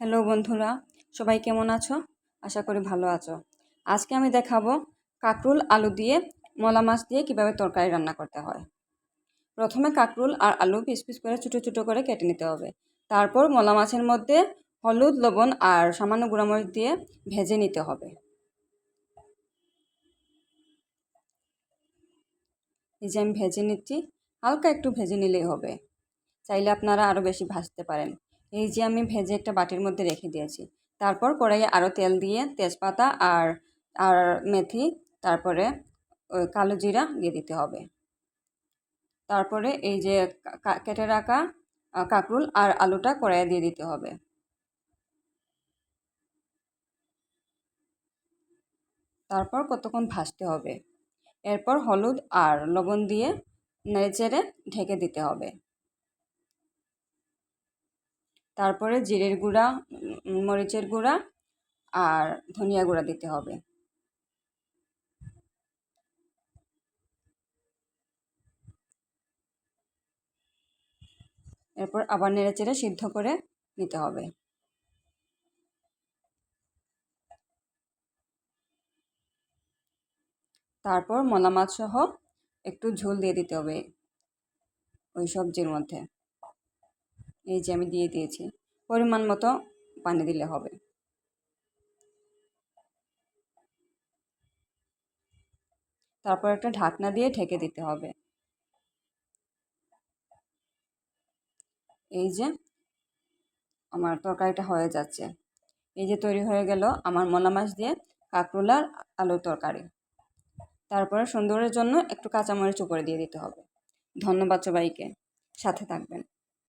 Hello বন্ধুরা, সবাই কেমন আছো? আশা করি ভালো আছো। আজকে আমি দেখাবো কাঁকরুল আলু দিয়ে মলা মাছ দিয়ে কীভাবে তরকারি রান্না করতে হয়। প্রথমে কাঁকরুল আর আলু পিস পিস করে ছোটো ছোটো করে কেটে নিতে হবে। তারপর মলা মাছের মধ্যে হলুদ, লবণ আর সামান্য গুঁড়ামরিচ দিয়ে ভেজে নিতে হবে। এই যে আমি ভেজে নিচ্ছি, হালকা একটু ভেজে নিলেই হবে। চাইলে আপনারা আরও বেশি ভাজতে পারেন। এই যে আমি ভেজে একটা বাটির মধ্যে রেখে দিয়েছি। তারপর কড়াইয়ে আরও তেল দিয়ে তেজপাতা আর আর মেথি, তারপরে কালো জিরা দিয়ে দিতে হবে। তারপরে এই যে কেটে রাখা কাঁকরুল আর আলুটা কড়াইয়ে দিয়ে দিতে হবে। তারপর কতক্ষণ ভাজতে হবে? এরপর হলুদ আর লবণ দিয়ে নেড়ে ঢেকে দিতে হবে। তারপরে জিরের গুঁড়া মরিচের গুঁড়া আর ধনিয়া গুঁড়া দিতে হবে। এরপর আবার নেড়ে চেড়ে সিদ্ধ করে নিতে হবে। তারপর মলা মাছ সহ একটু ঝোল দিয়ে দিতে হবে ওই সবজির মধ্যে। এই যে আমি দিয়ে দিয়েছি, পরিমাণ মতো পানি দিলে হবে। তারপর একটা ঢাকনা দিয়ে ঢেকে দিতে হবে। এই যে আমার তরকারিটা হয়ে যাচ্ছে। এই যে তৈরি হয়ে গেল আমার মলা মাছ দিয়ে কাঁকরোলার আলুর তরকারি। তারপরে সুন্দরের জন্য একটু কাঁচামরিচ উপরে দিয়ে দিতে হবে। ধন্যবাদ সবাইকে। সাথে থাকবেন।